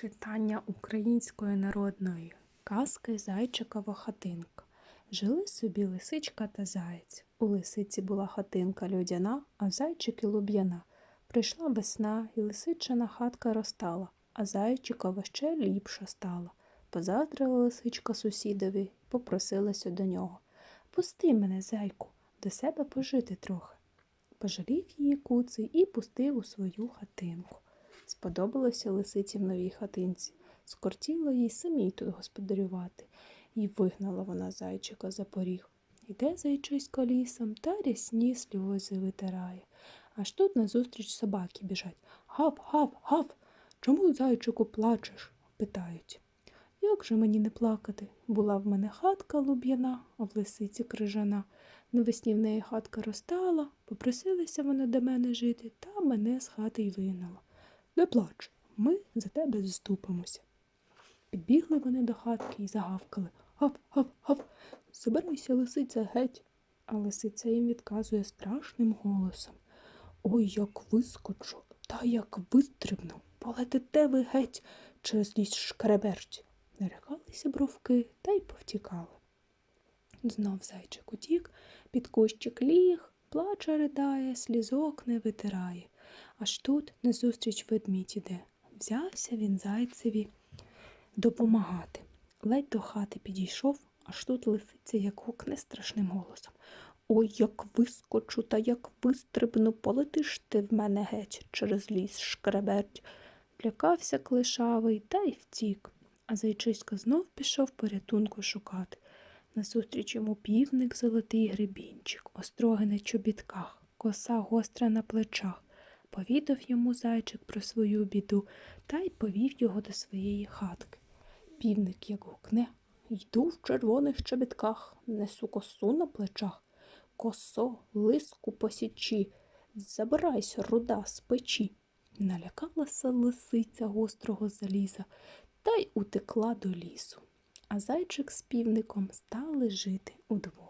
Читання української народної казки Зайчикова хатинка. Жили собі лисичка та заєць. У лисиці була хатинка людяна, а зайчики луб'яна. Прийшла весна, і лисичина хатка розтала, а зайчикова ще ліпша стала. Позаздрила лисичка сусідові, попросилася до нього. Пусти мене, зайку, до себе пожити трохи. Пожалів її куций і пустив у свою хатинку. Сподобалося лисиці в новій хатинці. Скортіло їй самій тут господарювати, і вигнала вона зайчика за поріг. Іде зайчисько лісом та рясні сльози витирає. Аж тут назустріч собаки біжать. Гав, гав, гав. Чому, зайчику, плачеш? питають. Як же мені не плакати? Була в мене хатка луб'яна, а в лисиці крижана. Навесні в неї хатка розтала, попросилися вони до мене жити, та мене з хати й вигнала. Не плач, ми за тебе заступимося. Підбігли вони до хатки і загавкали. Гав, гав, гав, забирайся, лисиця, геть. А лисиця їм відказує страшним голосом. Ой, як вискочу, та як вистрибну, полетите ви геть через ліс шкреберть. Налякалися бровки та й повтікали. Знов зайчик утік, під кущик ліг, плаче ридає, слізок не витирає. Аж тут назустріч ведмідь іде. Взявся він зайцеві допомагати. Ледь до хати підійшов, аж тут лисиця як гукне страшним голосом. Ой, як вискочу та як вистрибну, полетиш ти в мене геть через ліс шкреберть. Лякався клишавий та й втік, а зайчисько знов пішов порятунку шукати. Назустріч йому півник золотий гребінчик, остроги на чобітках, коса гостра на плечах. Повідав йому зайчик про свою біду та й повів його до своєї хатки. Півник як гукне Йду в червоних чобітках, несу косу на плечах. Косо, лиску посічі, забирайся, руда, з печі. Налякалася лисиця гострого заліза та й утекла до лісу. А зайчик з півником стали жити удвох.